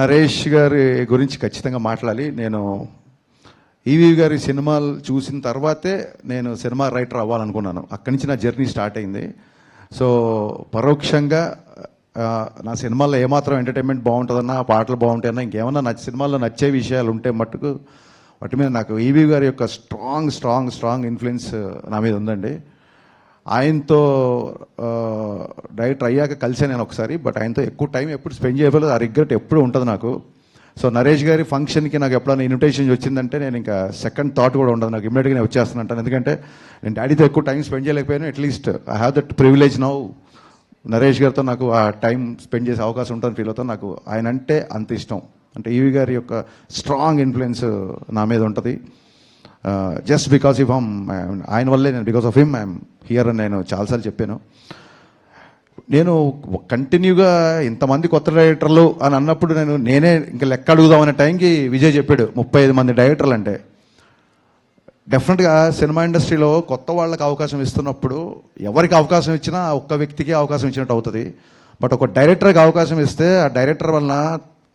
నరేష్ గారి గురించి ఖచ్చితంగా మాట్లాడాలి. నేను ఈవీ గారి సినిమాలు చూసిన తర్వాతే నేను సినిమా రైటర్ అవ్వాలనుకున్నాను. అక్కడి నుంచి నా జర్నీ స్టార్ట్ అయింది. సో పరోక్షంగా నా సినిమాల్లో ఏమాత్రం ఎంటర్టైన్మెంట్ బాగుంటుందన్నా పాటలు బాగుంటాయన్నా ఇంకేమన్నా నా సినిమాల్లో నచ్చే విషయాలు ఉంటే మట్టుకు వాటి మీద నాకు ఈవీ గారి యొక్క స్ట్రాంగ్ స్ట్రాంగ్ స్ట్రాంగ్ ఇన్ఫ్లుయెన్స్ నా మీద ఉందండి. ఆయనతో డైరెక్టర్ అయ్యాక కలిసే నేను ఒకసారి బట్ ఆయనతో ఎక్కువ టైం ఎప్పుడు స్పెండ్ చేయలేదు. ఆ రిగ్రెట్ ఎప్పుడు ఉంటుంది నాకు. సో నరేష్ గారి ఫంక్షన్కి నాకు ఎప్పుడైనా ఇన్విటేషన్ వచ్చిందంటే నేను ఇంకా సెకండ్ థాట్ కూడా ఉండదు. నాకు ఇమీడియట్గా నేను వచ్చేస్తానంటాను ఎందుకంటే నేను డాడీతో ఎక్కువ టైం స్పెండ్ చేయలేకపోయాను. At least I have that privilege now Naresh గారితో నాకు ఆ టైం స్పెండ్ చేసే అవకాశం ఉంటుంది ఫీల్ అవుతాను నాకు ఆయన అంటే అంత ఇష్టం. అంటే ఈవి గారి యొక్క స్ట్రాంగ్ ఇన్ఫ్లుయెన్స్ నా మీద ఉంటుంది. జస్ట్ బికాస్ ఇఫ్ హమ్ ఆయన వల్లే నేను because of him I'm here అని నేను చాలాసార్లు చెప్పాను. నేను కంటిన్యూగా ఇంతమంది కొత్త డైరెక్టర్లు అని అన్నప్పుడు నేను నేనే ఇంకా లెక్క అడుగుదాం అనే టైంకి విజయ్ చెప్పాడు ముప్పై ఐదు మంది డైరెక్టర్లు అంటే. డెఫినెట్గా సినిమా ఇండస్ట్రీలో కొత్త వాళ్ళకి అవకాశం ఇస్తున్నప్పుడు ఎవరికి అవకాశం ఇచ్చినా ఒక్క వ్యక్తికి అవకాశం ఇచ్చినట్టు అవుతుంది. బట్ ఒక డైరెక్టర్కి అవకాశం ఇస్తే ఆ డైరెక్టర్ వలన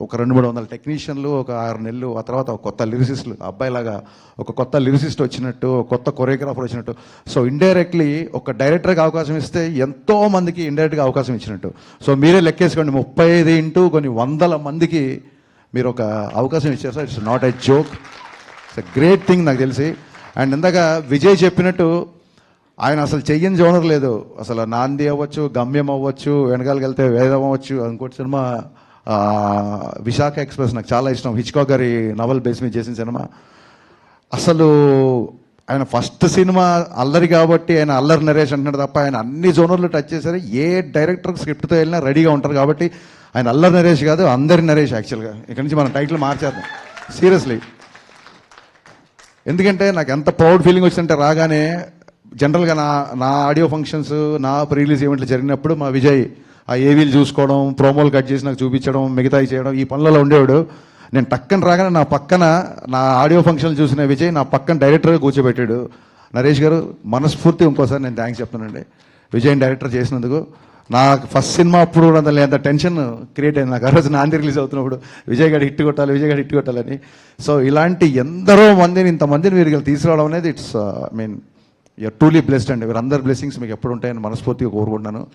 ఒక రెండు మూడు వందల టెక్నీషియన్లు ఒక ఆరు నెలలు ఆ తర్వాత ఒక కొత్త లిరిసిస్టులు అబ్బాయిలాగా ఒక కొత్త లిరిసిస్ట్ వచ్చినట్టు ఒక కొత్త కొరియోగ్రాఫర్ వచ్చినట్టు. సో ఇండైరెక్ట్లీ ఒక డైరెక్టర్కి అవకాశం ఇస్తే ఎంతో మందికి ఇండైరెక్ట్గా అవకాశం ఇచ్చినట్టు. సో మీరే లెక్కేసుకోండి. ముప్పై ఐదు ఇంటూ కొన్ని వందల మందికి మీరు ఒక అవకాశం ఇచ్చారు. Sir it's not a joke it's great thing నాకు తెలిసి. అండ్ ఇందాక విజయ్ చెప్పినట్టు ఆయన అసలు చెయ్యని జోనర్ లేదు. అసలు నాంది అవ్వచ్చు గమ్యం అవ్వచ్చు వెనకాలకి వెళ్తే వేదం అవ్వచ్చు ఇంకోటి సినిమా విశాఖ ఎక్స్ప్రెస్ నాకు చాలా ఇష్టం. హిచ్కాక్ గారి నవల్ బేస్ మీద చేసిన సినిమా. అసలు ఆయన ఫస్ట్ సినిమా అల్లరి కాబట్టి ఆయన అల్లరి నరేష్ అంటున్నాడు తప్ప ఆయన అన్ని జోనర్లు టచ్ చేశారు. ఏ డైరెక్టర్ స్క్రిప్ట్తో వెళ్ళినా రెడీగా ఉంటారు కాబట్టి ఆయన అల్లరి నరేష్ కాదు అందరి నరేష్ యాక్చువల్గా. ఇక్కడి నుంచి మనం టైటిల్ మార్చేద్దాం. సీరియస్లీ. ఎందుకంటే నాకు ఎంత ప్రౌడ్ ఫీలింగ్ వచ్చిందంటే రాగానే జనరల్గా నా నా ఆడియో ఫంక్షన్స్ నా రిలీజ్ ఈవెంట్లు జరిగినప్పుడు మా విజయ్ ఆ ఏవీలు చూసుకోవడం ప్రోమోలు కట్ చేసి నాకు చూపించడం మిగతాయి చేయడం ఈ పనులలో ఉండేవాడు. నేను టక్కన రాగానే నా పక్కన నా ఆడియో ఫంక్షన్లు చూసిన విజయ్ నా పక్కన డైరెక్టర్గా కూర్చోబెట్టాడు. నరేష్ గారు మనస్ఫూర్తి ఇంకోసారి నేను థ్యాంక్స్ చెప్తానండి విజయ్ డైరెక్టర్ చేసినందుకు. నాకు ఫస్ట్ సినిమా అప్పుడు కూడా అంత టెన్షన్ క్రియేట్ అయింది. నాకు ఆ రోజు నాంది రిలీజ్ అవుతున్నప్పుడు విజయ్ గారు హిట్ కొట్టాలి విజయ్ గారు హిట్ కొట్టాలని. సో ఇలాంటి ఎందరో మందిని ఇంతమందిని మీరు తీసుకురావడం అనేది it's I mean you're truly blessed అండి. వీరందరి బ్లెస్సింగ్స్ మీకు ఎప్పుడు ఉంటాయని మనస్ఫూర్తిగా కోరుకుంటున్నాను.